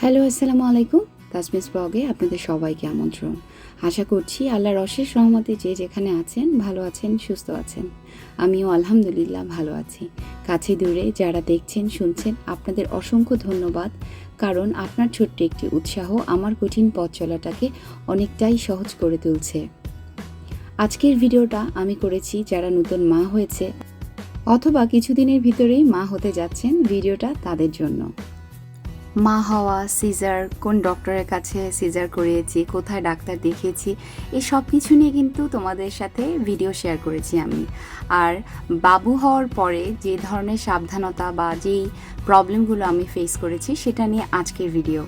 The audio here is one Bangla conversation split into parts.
হ্যালো, আসসালামু আলাইকুম। তাসমিস ব্লগে আপনাদের সবাইকে আমন্ত্রণ। আশা করছি আল্লাহর অশেষ রহমতে যে যেখানে আছেন, ভালো আছেন, সুস্থ আছেন। আমিও আলহামদুলিল্লাহ ভালো আছি। কাছে দূরে যারা দেখছেন, শুনছেন, আপনাদের অসংখ্য ধন্যবাদ। কারণ আপনার ছোট্ট একটি উৎসাহ আমার কঠিন পথ চলাটাকে অনেকটাই সহজ করে তুলছে। আজকের ভিডিওটা আমি করেছি যারা নতুন মা হয়েছে অথবা কিছুদিনের ভিতরেই মা হতে যাচ্ছেন, ভিডিওটা তাদের জন্য। মা হওয়া, সিজার, কোন ডক্টরের কাছে সিজার করিয়েছি, কোথায় ডাক্তার দেখিয়েছি, এই সব কিছু নিয়ে কিন্তু তোমাদের সাথে ভিডিও শেয়ার করেছি আমি। আর বাবু হওয়ার পরে যে ধরনের সাবধানতা বা যেই প্রবলেমগুলো আমি ফেস করেছি, সেটা নিয়ে আজকের ভিডিও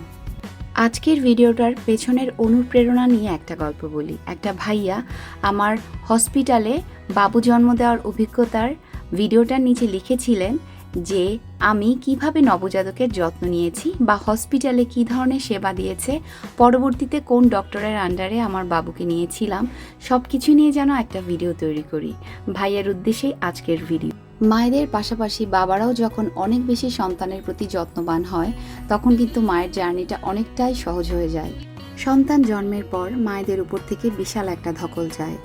আজকের ভিডিওটার পেছনের অনুপ্রেরণা নিয়ে একটা গল্প বলি। একটা ভাইয়া আমার হসপিটালে বাবু জন্ম দেওয়ার অভিজ্ঞতার ভিডিওটার নিচে লিখেছিলেন যে আমি কীভাবে নবজাতকের যত্ন নিয়েছি বা হসপিটালে কী ধরনের সেবা দিয়েছে, পরবর্তীতে কোন ডক্টরের আন্ডারে আমার বাবুকে নিয়েছিলাম সব কিছু নিয়ে যেন একটা ভিডিও তৈরি করি। ভাইয়ের উদ্দেশ্যেই আজকের ভিডিও। মায়েদের পাশাপাশি বাবারাও যখন অনেক বেশি সন্তানের প্রতি যত্নবান হয়, তখন কিন্তু মায়ের জার্নিটা অনেকটাই সহজ হয়ে যায়। সন্তান জন্মের পর মায়েদের উপর থেকে বিশাল একটা ধকল যায়।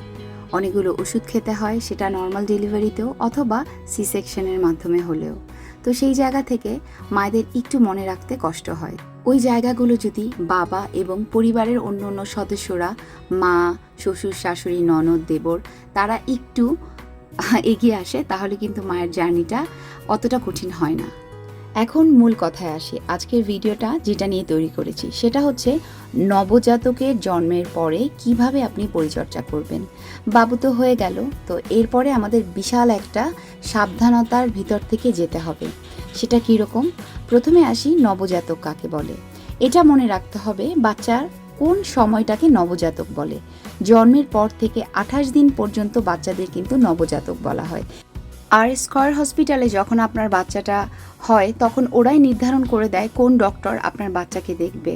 অনেকগুলো ওষুধ খেতে হয়, সেটা নর্মাল ডেলিভারিতেও অথবা সি সেকশনের মাধ্যমে হলেও। তো সেই জায়গা থেকে মায়েদের একটু মনে রাখতে কষ্ট হয়। ওই জায়গাগুলো যদি বাবা এবং পরিবারের অন্য অন্য সদস্যরা, মা, শ্বশুর, শাশুড়ি, ননদ, দেবর, তারা একটু এগিয়ে আসে, তাহলে কিন্তু মায়ের জার্নিটা অতটা কঠিন হয় না। এখন মূল কথায় আসি। আজকের ভিডিওটা যেটা নিয়ে তৈরি করেছি, সেটা হচ্ছে নবজাতকের জন্মের পরে কীভাবে আপনি পরিচর্যা করবেন। বাবু তো হয়ে গেল, তো এরপরে আমাদের বিশাল একটা সাবধানতার ভিতর থেকে যেতে হবে। সেটা কীরকম প্রথমে আসি নবজাতক কাকে বলে। এটা মনে রাখতে হবে, বাচ্চার কোন সময়টাকে নবজাতক বলে। জন্মের পর থেকে আঠাশ দিন পর্যন্ত বাচ্চাদের কিন্তু নবজাতক বলা হয়। আর স্কয়ার হসপিটালে যখন আপনার বাচ্চাটা হয়, তখন ওরাই নির্ধারণ করে দেয় কোন ডক্টর আপনার বাচ্চাকে দেখবে।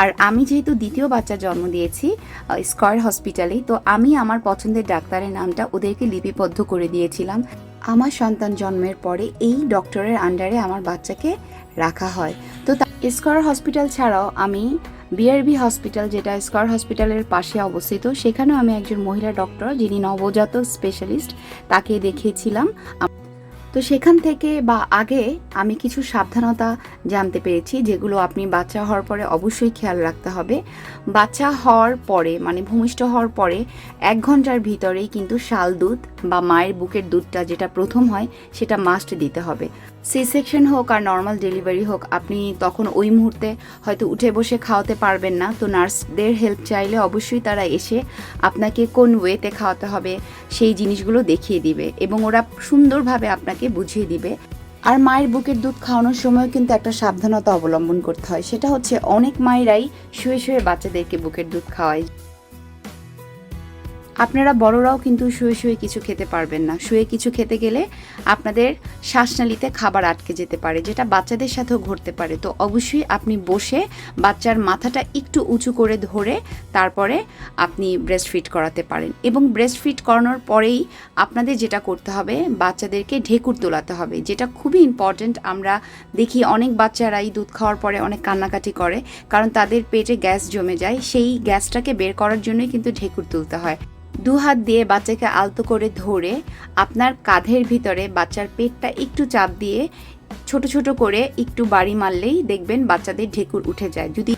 আর আমি যেহেতু দ্বিতীয় বাচ্চা জন্ম দিয়েছি স্কয়ার হসপিটালেই তো আমি আমার পছন্দের ডাক্তারের নামটা ওদেরকে লিপিবদ্ধ করে দিয়েছিলাম। আমার সন্তান জন্মের পরে এই ডক্টরের আন্ডারে আমার বাচ্চাকে রাখা হয়। তো স্কয়ার হসপিটাল ছাড়াও আমি বিআরবি হসপিটাল যেটা স্কয়ার হসপিটালের পাশে অবস্থিত, সেখানেও আমি একজন মহিলা ডক্টর যিনি নবজাতক স্পেশালিস্ট তাকে দেখিয়েছিলাম। তো সেখান থেকে বা আগে আমি কিছু সাবধানতা জানতে পেরেছি, যেগুলো আপনি বাচ্চা হওয়ার পরে অবশ্যই খেয়াল রাখতে হবে। বাচ্চা হওয়ার পরে মানে ভূমিষ্ঠ হওয়ার পরে, এক ঘণ্টার ভিতরেই কিন্তু শাল দুধ বা মায়ের বুকের দুধটা যেটা প্রথম হয়, সেটা মাস্ট দিতে হবে। সি সেকশন হোক আর নর্মাল ডেলিভারি হোক, আপনি তখন ওই মুহূর্তে হয়তো উঠে বসে খাওয়াতে পারবেন না। তো নার্সদের হেল্প চাইলে অবশ্যই তারা এসে আপনাকে কোন ওয়েতে খাওয়াতে হবে, সেই জিনিসগুলো দেখিয়ে দিবে এবং ওরা সুন্দরভাবে আপনাকে বুঝিয়ে দিবে। আর মায়ের বুকের দুধ খাওয়ানোর সময় কিন্তু একটা সাবধানতা অবলম্বন করতে হয়। সেটা হচ্ছে অনেক মায়েরাই শুয়ে শুয়ে বাচ্চাদেরকে বুকের দুধ খাওয়ায়। আপনারা বড়রাও কিন্তু শুয়ে শুয়ে কিছু খেতে পারবেন না। শুয়ে কিছু খেতে গেলে আপনাদের শ্বাসনালীতে খাবার আটকে যেতে পারে, যেটা বাচ্চাদের সাথেও ঘটতে পারে। তো অবশ্যই আপনি বসে বাচ্চার মাথাটা একটু উঁচু করে ধরে তারপরে আপনি ব্রেস্ট ফিট করাতে পারেন। এবং ব্রেস্ট ফিট করানোর পরেই আপনাদের যেটা করতে হবে, বাচ্চাদেরকে ঢেকুর তোলাতে হবে। যেটা খুবই ইম্পর্ট্যান্ট আমরা দেখি অনেক বাচ্চারাই দুধ খাওয়ার পরে অনেক কান্নাকাটি করে, কারণ তাদের পেটে গ্যাস জমে যায়। সেই গ্যাসটাকে বের করার জন্যই কিন্তু ঢেকুর তুলতে হয়। দু হাত দিয়ে বাচ্চাকে আলতো করে ধরে আপনার কাঁধের ভিতরে বাচ্চার পেটটা একটু চাপ দিয়ে ছোট ছোট করে একটু বাড়ি মারলেই দেখবেন বাচ্চাদের ঢেকুর উঠে যায়। যদি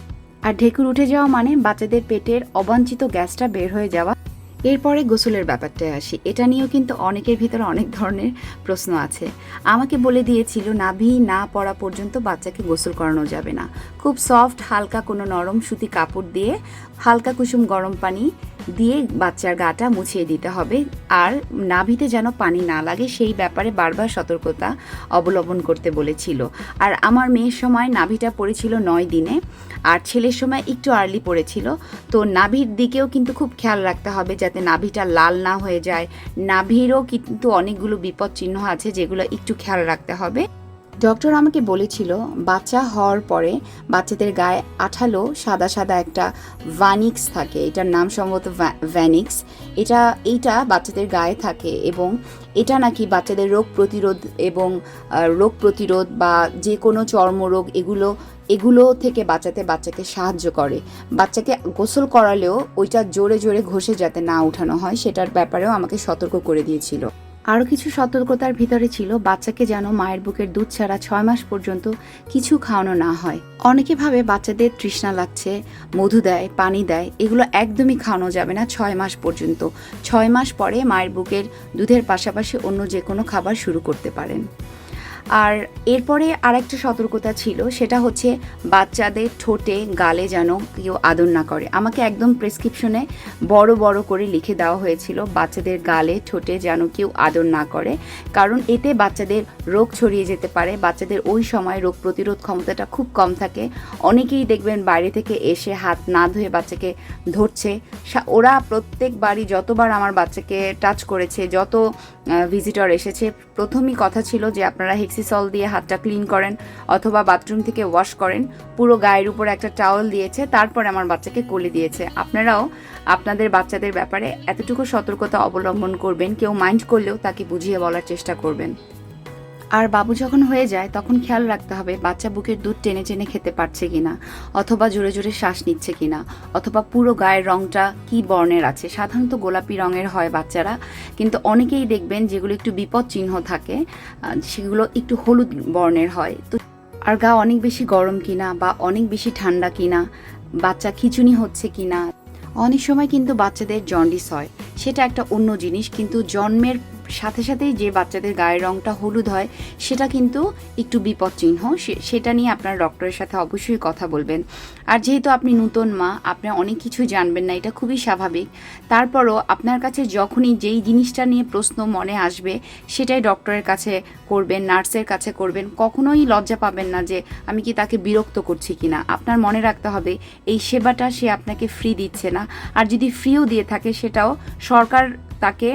আর ঢেকুর উঠে যাওয়া মানে বাচ্চাদের পেটের অবাঞ্ছিত গ্যাসটা বের হয়ে যাওয়া। এরপরে গোসলের ব্যাপারটায় আসি। এটা নিয়েও কিন্তু অনেকের ভিতরে অনেক ধরনের প্রশ্ন আছে। আমাকে বলে দিয়েছিল, নাভি, না পড়া পর্যন্ত বাচ্চাকে গোসল করানো যাবে না। খুব সফট হালকা কোনো নরম সুতি কাপড় দিয়ে হালকা কুসুম গরম পানি দিয়ে বাচ্চার গাটা মুছিয়ে দিতে হবে। আর নাভিতে যেন পানি না লাগে, সেই ব্যাপারে বারবার সতর্কতা অবলম্বন করতে বলেছিল। আর আমার মেয়ের সময় নাভিটা পড়েছিল নয় দিনে, আর ছেলের সময় একটু আর্লি পড়েছিল। তো নাভির দিকেও কিন্তু খুব খেয়াল রাখতে হবে যাতে নাভিটা লাল না হয়ে যায়। নাভিরও কিন্তু অনেকগুলো বিপদ চিহ্ন আছে যেগুলো একটু খেয়াল রাখতে হবে। ডক্টর আমাকে বলেছিল, বাচ্চা হওয়ার পরে বাচ্চাদের গায়ে আঠালো সাদা সাদা একটা ভ্যানিক্স থাকে। এটার নাম সম্ভবত ভ্যা- ভ্যানিক্স এটা, এইটা বাচ্চাদের গায়ে থাকে এবং এটা নাকি বাচ্চাদের রোগ প্রতিরোধ এবং রোগ প্রতিরোধ বা যে কোনো চর্মরোগ এগুলো এগুলো থেকে বাঁচাতে বাচ্চাকে সাহায্য করে। বাচ্চাকে গোসল করালেও ওইটা জোরে জোরে ঘষে যাতে না উঠানো হয়, সেটার ব্যাপারেও আমাকে সতর্ক করে দিয়েছিল। আরও কিছু সতর্কতার ভিতরে ছিল, বাচ্চাকে যেন মায়ের বুকের দুধ ছাড়া ছয় মাস পর্যন্ত কিছু খাওয়ানো না হয়। অনেকে ভাবে বাচ্চাদের তৃষ্ণা লাগছে, মধু দেয়, পানি দেয়, এগুলো একদমই খাওয়ানো যাবে না ছয় মাস পর্যন্ত। ছয় মাস পরে মায়ের বুকের দুধের পাশাপাশি অন্য যে কোনো খাবার শুরু করতে পারেন। আর এরপরে আরেকটা সতর্কতা ছিল, সেটা হচ্ছে বাচ্চাদের ঠোঁটে গালে যেন কেউ আদর না করে। আমাকে একদম প্রেসক্রিপশনে বড় বড় করে লিখে দেওয়া হয়েছিল, বাচ্চাদের গালে ঠোঁটে যেন কেউ আদর না করে। কারণ এতে বাচ্চাদের রোগ ছড়িয়ে যেতে পারে, বাচ্চাদের ওই সময় রোগ প্রতিরোধ ক্ষমতাটা খুব কম থাকে। অনেকেই দেখবেন বাইরে থেকে এসে হাত না ধুয়ে বাচ্চাকে ধরছে। ওরা প্রত্যেকবারই যতবার আমার বাচ্চাকে টাচ করেছে, যত ভিজিটর এসেছে, প্রথমই কথা ছিল যে আপনারা হেক্সিসল দিয়ে হাতটা ক্লিন করেন অথবা বাথরুম থেকে ওয়াশ করেন। পুরো গায়ের উপর একটা টাওয়েল দিয়েছে, তারপর আমার বাচ্চাকে কোলে দিয়েছে। আপনারাও আপনাদের বাচ্চাদের ব্যাপারে এতটুকু সতর্কতা অবলম্বন করবেন, কেউ মাইন্ড করলেও তাকে বুঝিয়ে বলার চেষ্টা করবেন। আর বাবু যখন হয়ে যায়, তখন খেয়াল রাখতে হবে বাচ্চা বুকের দুধ টেনে টেনে খেতে পারছে কিনা, অথবা জোরে জোরে শ্বাস নিচ্ছে কিনা, অথবা পুরো গায়ের রংটা কি বর্ণের আছে। সাধারণত গোলাপি রঙের হয় বাচ্চারা, কিন্তু অনেকেই দেখবেন যেগুলো একটু বিপদ চিহ্ন থাকে সেগুলো একটু হলুদ বর্ণের হয়। তো আর গা অনেক বেশি গরম কিনা বা অনেক বেশি ঠান্ডা কিনা, বাচ্চা খিচুনি হচ্ছে কিনা। অনেক সময় কিন্তু বাচ্চাদের জন্ডিস হয়, সেটা একটা অন্য জিনিস, কিন্তু জন্মের সাথে সাথেই যে বাচ্চাদের গায়ের রংটা হলুদ হয়, সেটা কিন্তু একটু বিপদ চিহ্ন সেটা নিয়ে আপনার ডক্টরের সাথে অবশ্যই কথা বলবেন। আর যেহেতু আপনি নতুন মা, আপনি অনেক কিছু জানবেন না, এটা খুবই স্বাভাবিক। তারপরও আপনার কাছে যখনই যেই জিনিসটা নিয়ে প্রশ্ন মনে আসবে, সেটাই ডক্টরের কাছে করবেন, নার্সের কাছে করবেন। কখনোই লজ্জা পাবেন না যে, আমি কি তাকে বিরক্ত করছি কি না আপনার মনে রাখতে হবে, এই সেবাটা সে আপনাকে ফ্রি দিচ্ছে না। আর যদি ফ্রিও দিয়ে থাকে, সেটাও সরকার তাকে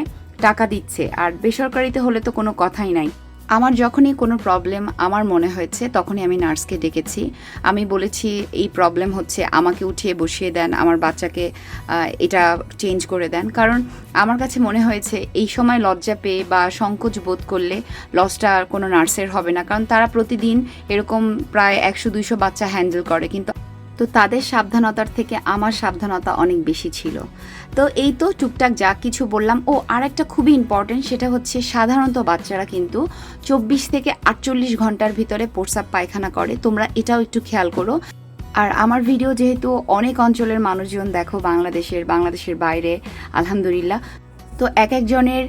টাকা দিচ্ছে, আর বেসরকারিতে হলে তো কোনো কথাই নাই। আমার যখনই কোনো প্রবলেম আমার মনে হয়েছে, তখনই আমি নার্সকে ডেকেছি। আমি বলেছি, এই প্রবলেম হচ্ছে, আমাকে উঠিয়ে বসিয়ে দেন, আমার বাচ্চাকে এটা চেঞ্জ করে দেন। কারণ আমার কাছে মনে হয়েছে, এই সময় লজ্জা পেয়ে বা সংকোচ বোধ করলে লসটা আর কোনো নার্সের হবে না। কারণ তারা প্রতিদিন এরকম প্রায় একশো দুইশো বাচ্চা হ্যান্ডেল করে, কিন্তু তো তাদের সাবধানতার থেকে আমার সাবধানতা অনেক বেশি ছিল। তো এই তো টুকটাক যা কিছু বললাম। ও আর একটা খুবই ইম্পর্টেন্ট সেটা হচ্ছে সাধারণত বাচ্চারা কিন্তু চব্বিশ থেকে আটচল্লিশ ঘণ্টার ভিতরে প্রস্রাব পায়খানা করে। তোমরা এটাও একটু খেয়াল করো। আর আমার ভিডিও যেহেতু অনেক অঞ্চলের মানুষজন দেখো, বাংলাদেশের বাংলাদেশের বাইরে, আলহামদুলিল্লাহ। তো এক একজনের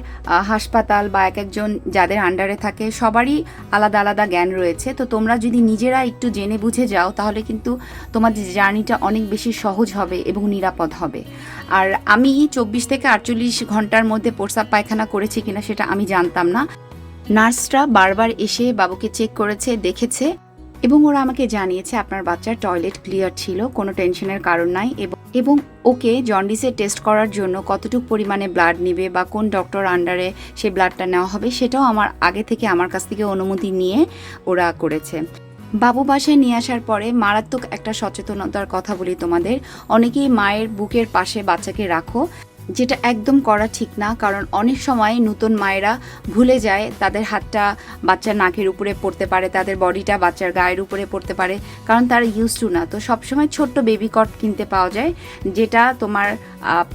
হাসপাতাল বা এক একজন যাদের আন্ডারে থাকে, সবারই আলাদা আলাদা জ্ঞান রয়েছে। তো তোমরা যদি নিজেরা একটু জেনে বুঝে যাও, তাহলে কিন্তু তোমাদের জার্নিটা অনেক বেশি সহজ হবে এবং নিরাপদ হবে। আর আমি চব্বিশ থেকে আটচল্লিশ ঘণ্টার মধ্যে প্রস্রাব পায়খানা করেছি কিনা সেটা আমি জানতাম না। নার্সরা বারবার এসে বাবুকে চেক করেছে, দেখেছে। এবং ওরা আমাকে জানিয়েছে আপনার বাচ্চার টয়লেট ক্লিয়ার ছিল, কোনো টেনশনের কারণ নাই এবং ওকে জন্ডিসের টেস্ট করার জন্য কতটুকু পরিমাণে ব্লাড নেবে বা কোন ডক্টর আন্ডারে সেই ব্লাডটা নেওয়া হবে সেটাও আমার আগে থেকে আমার কাছ থেকে অনুমতি নিয়ে ওরা করেছে। বাবু বাসায় নিয়ে আসার পরে মারাত্মক একটা সচেতনতার কথা বলি তোমাদের, অনেকেই মায়ের বুকের পাশে বাচ্চাকে রাখো যেটা একদম করা ঠিক না, কারণ অনেক সময় নতুন মায়েরা ভুলে যায় তাদের হাতটা বাচ্চার নাকের উপরে পড়তে পারে, তাদের বডিটা বাচ্চার গায়ের উপরে পড়তে পারে, কারণ তারা ইউজ টু না। তো সবসময় ছোট্ট বেবি কট কিনতে পাওয়া যায়, যেটা তোমার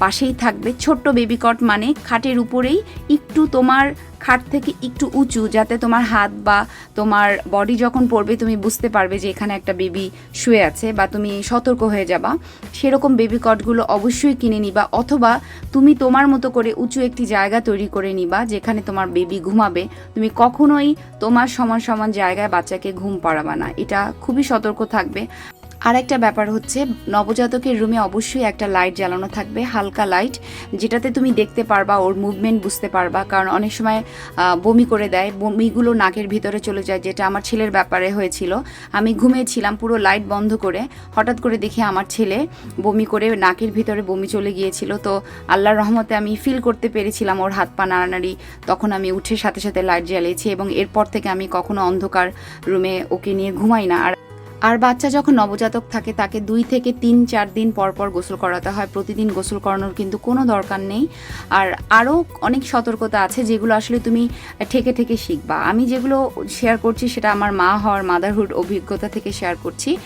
পাশেই থাকবে। ছোট্ট বেবি কট মানে খাটের উপরেই একটু তোমার খাট থেকে একটু উঁচু যাতে তোমার হাত বা তোমার বডি যখন পড়বে, তুমি বুঝতে পারবে যে এখানে একটা বেবি শুয়ে আছে বা তুমি সতর্ক হয়ে যাবা। সেরকম বেবি কটগুলো অবশ্যই কিনে নিবা অথবা তুমি তোমার মতো করে উঁচু একটি জায়গা তৈরি করে নিবা যেখানে তোমার বেবি ঘুমাবে। তুমি কখনোই তোমার সমান সমান জায়গায় বাচ্চাকে ঘুম পাড়াবা না। এটা খুবই সতর্ক থাকবে। আর একটা ব্যাপার হচ্ছে, নবজাতকের রুমে অবশ্যই একটা লাইট জ্বালানো থাকবে, হালকা লাইট যেটাতে তুমি দেখতে পারবা, ওর মুভমেন্ট বুঝতে পারবা। কারণ অনেক সময় বমি করে দেয়, বমিগুলো নাকের ভিতরে চলে যায়, যেটা আমার ছেলের ব্যাপারে হয়েছিল। আমি ঘুমিয়েছিলাম, পুরো লাইট বন্ধ করে, হঠাৎ করে দেখি আমার ছেলে বমি করে নাকের ভিতরে বমি চলে গিয়েছিল। তো আল্লাহর রহমতে আমি ফিল করতে পেরেছিলাম, ওর হাত পা নাড়ানাড়ি। তখন আমি উঠে সাথে সাথে লাইট জ্বালিয়েছি এবং এরপর থেকে আমি কখনো অন্ধকার রুমে ওকে নিয়ে ঘুমাই না। আর আর বাচ্চা যখন নবজাতক থাকে, তাকে দুই থেকে তিন, চার দিন পর পর গোসল করাতে হয়। প্রতিদিন গোসল করানোর কিন্তু কোনো দরকার নেই। আর আরও অনেক সতর্কতা আছে যেগুলো আসলে তুমি ঠেকে ঠেকে শিখবা। আমি যেগুলো শেয়ার করছি সেটা আমার মা হওয়ার মাদারহুড অভিজ্ঞতা থেকে শেয়ার করছি।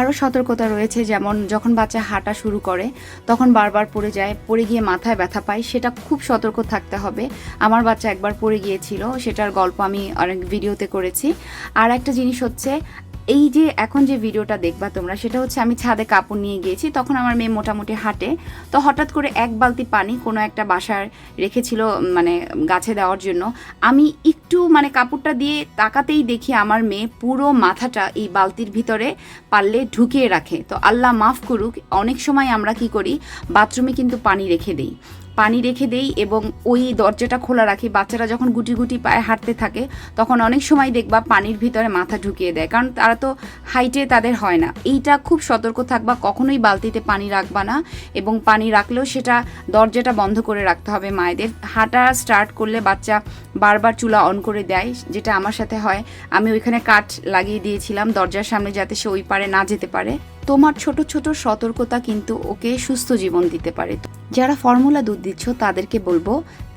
আরও সতর্কতা রয়েছে যেমন যখন বাচ্চা হাঁটা শুরু করে, তখন বারবার পড়ে যায়, পড়ে গিয়ে মাথায় ব্যথা পায়, সেটা খুব সতর্ক থাকতে হবে। আমার বাচ্চা একবার পড়ে গিয়েছিল, সেটার গল্প আমি অনেক ভিডিওতে করেছি। আর একটা জিনিস হচ্ছে এই যে এখন যে ভিডিওটা দেখবা তোমরা, সেটা হচ্ছে আমি ছাদে কাপড় নিয়ে গিয়েছি, তখন আমার মেয়ে মোটামুটি হাঁটে। তো হঠাৎ করে এক বালতি পানি কোনো একটা বাসার রেখেছিল মানে গাছে দেওয়ার জন্য। আমি একটু মানে কাপড়টা দিয়ে তাকাতেই দেখি আমার মেয়ে পুরো মাথাটা এই বালতির ভিতরে পারলে ঢুকিয়ে রাখে। তো আল্লাহ মাফ করুক, অনেক সময় আমরা কি করি, বাথরুমে কিন্তু পানি রেখে দিই। পানি রেখে দেই এবং ওই দরজাটা খোলা রাখি। বাচ্চারা যখন গুটি গুটি পায়ে হাঁটতে থাকে, তখন অনেক সময় দেখবা পানির ভিতরে মাথা ঢুকিয়ে দেয়, কারণ তারা তো হাইটে তাদের হয় না। এইটা খুব সতর্ক থাকবা, কখনোই বালতিতে পানি রাখবা না এবং পানি রাখলেও সেটা দরজাটা বন্ধ করে রাখতে হবে মায়েদের। হাঁটা স্টার্ট করলে বাচ্চা বারবার চুলা অন করে দেয়, যেটা আমার সাথে হয়। আমি ওইখানে কাঠ লাগিয়ে দিয়েছিলাম দরজার সামনে যাতে সে ওই পারে না যেতে পারে। তোমার ছোট ছোট সতর্কতা কিন্তু ওকে সুস্থ জীবন দিতে পারে। যারা ফর্মুলা দুধ দিচ্ছ, তাদেরকে বলব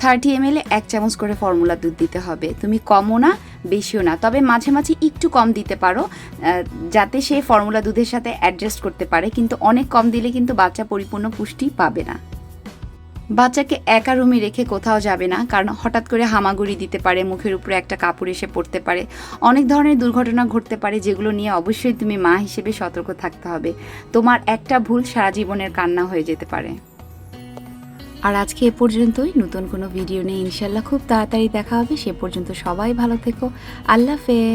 থার্টি এম এ এক চামচ করে ফর্মুলা দুধ দিতে হবে। তুমি কমও না, বেশিও না। তবে মাঝে মাঝে একটু কম দিতে পারো যাতে সে ফর্মুলা দুধের সাথে অ্যাডজাস্ট করতে পারে। কিন্তু অনেক কম দিলে কিন্তু বাচ্চা পরিপূর্ণ পুষ্টি পাবে না। বাচ্চাকে একা রুমে রেখে কোথাও যাবে না, কারণ হঠাৎ করে হামাগুড়ি দিতে পারে, মুখের উপরে একটা কাপড় এসে পড়তে পারে। অনেক ধরনের দুর্ঘটনা ঘটতে পারে, যেগুলো নিয়ে অবশ্যই তুমি মা হিসেবে সতর্ক থাকতে হবে। তোমার একটা ভুল সারা জীবনের কান্না হয়ে যেতে পারে। আর আজকে এ পর্যন্তই। নতুন কোনো ভিডিও নেই ইনশাল্লাহ খুব তাড়াতাড়ি দেখা হবে। সে পর্যন্ত সবাই ভালো থেকো। আল্লাহ হাফেজ।